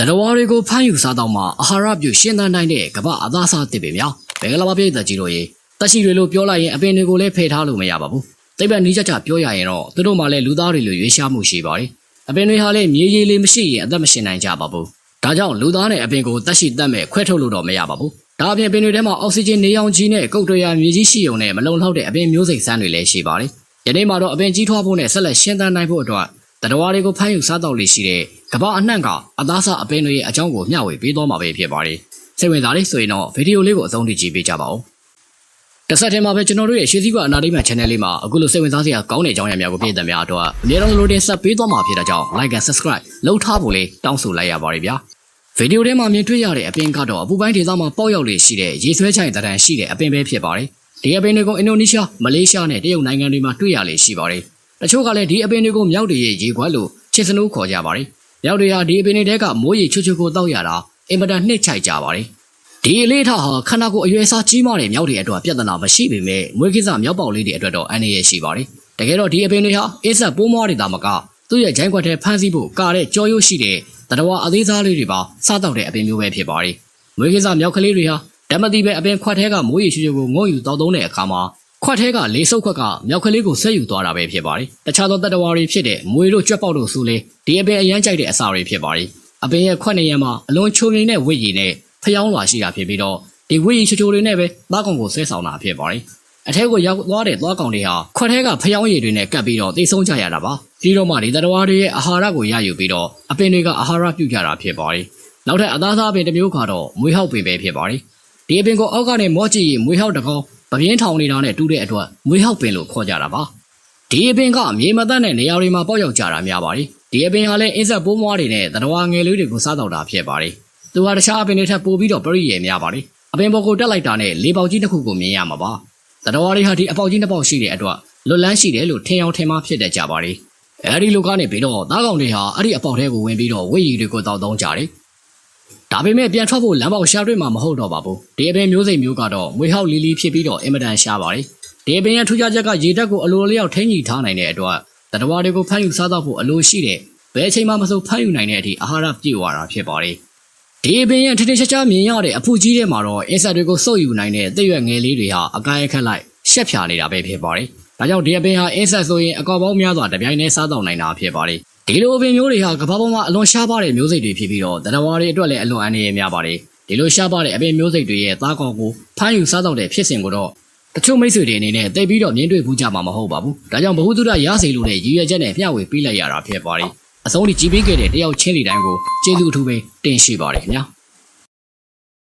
တရဝါတွေကိုဖမ်းယူစားတော့မှအာဟာရပြုရှင်းသန်းနိုင်တဲ့ကမ္ဘာအသားစားတစ်ပေများဘင်္ဂလားပါပြည်သက်ကြီးတို့ရေတက်ရှိတွေလို့ပြောလိုက်ရင်အပင်တွေကိုလည်းဖယ်ထားလို့မရပါဘူးတိတ်ပတ်နီးကြကြပြောရရင်တော့သူတို့မှလည်းလူသားတွေလိုရွေးရှားမှုရှိပါတယ်အပင်တွေဟာလည်းမြေကြီးလေးမရှိရင်အသက်မရှင်နိုင်ကြပါဘူးဒါကြောင့်လူသားနဲ့အပင်ကိုတက်ရှိတတ်မဲ့ခွဲထုတ်လို့တော့မရပါဘူးဒါအပြင်ပင်တွေထဲမှာအောက်ဆီဂျင်နေရောင်ကြီးနဲ့ကုတ်တရာမြေကြီးရှိုံနဲ့မလုံလောက်တဲ့အပင်မျိုးစိတ်စမ်းတွေလည်းရှိပါတယ်ယနေ့မှာတော့အပင်ကြီးထွားဖို့နဲ့ဆက်လက်ရှင်းသန်းနိုင်ဖို့အတွက် တရဝါတွေကိုဖမ်းယူစားတော့လေရှိတဲ့ကမ္ဘာအနှံ့ကအသားစားအပင်တွေရဲ့အကြောင်းကိုမျှဝေပေးသွားမှာပဲဖြစ်ပါတယ်စိတ်ဝင်စားလေးဆိုရင်တော့ဗီဒီယိုလေးကိုအဆုံးထိကြည့်ပေးကြပါဦးတစ်ဆက်တည်းမှာပဲကျွန်တော်တို့ရဲ့ရှေးစည်းကအနာဒိမန် channel လေးမှာအခုလိုစိတ်ဝင်စားစရာကောင်းတဲ့အကြောင်းအရာများကိုပြည့်တဲ့များတော့အများဆုံးလိုတင်ဆက်ပေးသွားမှာဖြစ်တဲ့ကြောင့် like and subscribe လုပ်ထားဖို့လေးတောင်းဆိုလိုက်ရပါတယ်ဗျာဗီဒီယိုထဲမှာမြင်တွေ့ရတဲ့အပင်ကတော့အပူပိုင်းဒေသမှာပေါက်ရောက်လေရှိတဲ့ရေဆွဲချိုင်တရံရှိတဲ့အပင်ပဲဖြစ်ပါတယ်ဒီအပင်တွေကိုအင်ဒိုနီးရှားမလေးရှားနဲ့တရုတ်နိုင်ငံတွေမှာတွေ့ရလေရှိပါတယ် တချို့ကလည်းဒီအပင်တွေကိုမြောက်တွေရဲ့ရေခွက်လို့ချစ်စနိုးခေါ်ကြပါတယ်မြောက်တွေဟာဒီအပင်တွေတဲကမိုးရေချွတ်ချွတ်ကိုတောက်ရတာအင်မတန်နှိမ့်ချိုက်ကြပါတယ်ဒီအလေးထားဟာခန္ဓာကိုယ်အရွယ်စားကြီးမားတဲ့မြောက်တွေအတွက်ပြဿနာမရှိပေမဲ့မွေးကိစ္စမြောက်ပေါက်လေးတွေအတွက်တော့အန္တရာယ်ရှိပါတယ်။တကယ်တော့ဒီအပင်တွေဟာအစ်ဆက်ပိုးမွားတွေတာမကသူ့ရဲ့ဂျိုင်းခွက်ထဲဖမ်းဆီးဖို့ကာတဲ့ကြော်ရိုးရှိတဲ့တတဝါအသေးစားလေးတွေပါစားတော့တဲ့အပင်မျိုးပဲဖြစ်ပါတယ်။မွေးကိစ္စမြောက်ကလေးတွေဟာဓမ္မတိပဲအပင်ခွက်ထဲကမိုးရီချွချွကိုငုံယူတောက်သုံးတဲ့အခါမှာ ခွက်ထဲကလေးစုပ်ခွက်ကမြောက်ကလေးကိုဆက်ယူသွားတာပဲဖြစ်ပါတယ်။တခြားသောတတဝါတွေဖြစ်တဲ့မွေတို့ကြွက်ပေါက်တို့ဆိုလေဒီအပင်အရန်ကြိုက်တဲ့အစာတွေဖြစ်ပါတယ်။အပင်ရဲ့ခွက်နေရံမှာအလွန်ချုံငိမ့်တဲ့ဝိရည်နဲ့ဖျောင်းလွာရှိတာဖြစ်ပြီးတော့ဒီဝိရည်ချိုချိုတွေနဲ့ပဲသားကောင်ကိုဆွဲဆောင်တာဖြစ်ပါတယ်။အထက်ကိုရောက်သွားတဲ့သွားကောင်တွေဟာခွက်ထဲကဖျောင်းရည်တွေနဲ့ကပ်ပြီးတော့တိတ်ဆုံးကြရတာပါ။ပြီးတော့မှဒီတတဝါတွေရဲ့အာဟာရကိုရယူပြီးတော့အပင်တွေကအာဟာရပြုတ်ကြတာဖြစ်ပါတယ်။နောက်ထပ်အသားစားပင်တစ်မျိုးကတော့မွေးဟောက်ပင်ပဲဖြစ်ပါတယ်။ဒီအပင်ကိုအောက်ကနေမော့ကြည့်ရင်မွေးဟောက်တကောင် ပပြင်းထောင်နေတာနဲ့တူတဲ့အတွက်မွေးဟောက်ပင်လို့ခေါ်ကြတာပါ။ဒီအပင်ကမြေမသက်တဲ့နေရာတွေမှာပေါက်ရောက်ကြတာများပါတယ်။ဒီအပင်ဟာလည်းအင်းဆက်ပိုးမွားတွေနဲ့တတဝါငယ်လေးတွေကိုစားတော့တာဖြစ်ပါတယ်။သူဟာတခြားအပင်တွေထက်ပိုပြီးတော့ပရိယေများပါတယ်။အပင်ပေါ်ကိုတက်လိုက်တာနဲ့လေးပေါက်ကြီးတစ်ခုကိုမြင်ရမှာပါ။တတဝါတွေဟာဒီအပေါက်ကြီးတစ်ပေါက်ရှိတဲ့အတွက်လွတ်လန်းရှိတယ်လို့ထင်အောင်ထင်မှားဖြစ်တတ်ကြပါတယ်။အဲဒီလိုကနေပြီးတော့သားကောင်တွေဟာအဲ့ဒီအပေါက်ထဲကိုဝင်ပြီးတော့ဝိရည်တွေကိုတောက်သုံးကြတယ်။ ဒါပေမဲ့ပြန်ထွက်ဖို့လမ်းပေါက်ရှာတွေ့မှာမဟုတ်တော့ပါဘူး။ဒီအပင်မျိုးစိတ်မျိုးကတော့မွေဟောက်လီလီဖြစ်ပြီးတော့အင်မတန်ရှားပါတယ်။ဒီအပင်ရဲ့ထူးခြားချက်ကရေတက်ကိုအလိုလျောက်ထိန်းကြီးထားနိုင်တဲ့အတွက်တတဝါတွေကိုဖမ်းယူစားတော့ဖို့အလိုရှိတဲ့ဘယ်အချိန်မှမဆိုဖမ်းယူနိုင်တဲ့အထိအာဟာရပြည့်ဝတာဖြစ်ပါတယ်။ဒီပင်ရဲ့ထထချာချာမြင်ရတဲ့အဖူကြီးထဲမှာတော့အင်ဆက်တွေကိုစုပ်ယူနိုင်တဲ့တဲ့ရွက်ငယ်လေးတွေဟာအကိုင်းအခက်လိုက်ရှက်ဖြာနေတာပဲဖြစ်ပါတယ်။ဒါကြောင့်ဒီအပင်ဟာအင်ဆက်ဆိုရင်အကောက်ပေါင်းများစွာတပြိုင်တည်းစားတော့နိုင်တာဖြစ်ပါတယ်။ ဒီလိုအပင်မျိုးတွေဟာကမ္ဘာပေါ်မှာအလွန်ရှားပါတဲ့မျိုးစိတ်တွေဖြစ်ပြီးတော့တဏ္ဍဝါတွေအတွက်လည်းအလွန်အန္တရာယ်များပါတယ်။ဒီလိုရှားပါတဲ့အပင်မျိုးစိတ်တွေရဲ့သားကောင်ကိုဖမ်းယူစားတော့တဲ့ဖြစ်စဉ်ကိုတော့တချို့မိတ်ဆွေတွေအနေနဲ့သိပြီးတော့မြင်တွေ့ဘူးကြမှာမဟုတ်ပါဘူး။ဒါကြောင့်ဘ ഹു တုဒရစေလို့တဲ့ရည်ရွယ်ချက်နဲ့မျှဝေပေးလိုက်ရတာဖြစ်ပါတယ်။အဆုံးထိကြည်ပေးခဲ့တဲ့တယောက်ချင်းလီတိုင်းကိုကျေးဇူးအထူးပဲတင်ရှိပါတယ်ခင်ဗျာ။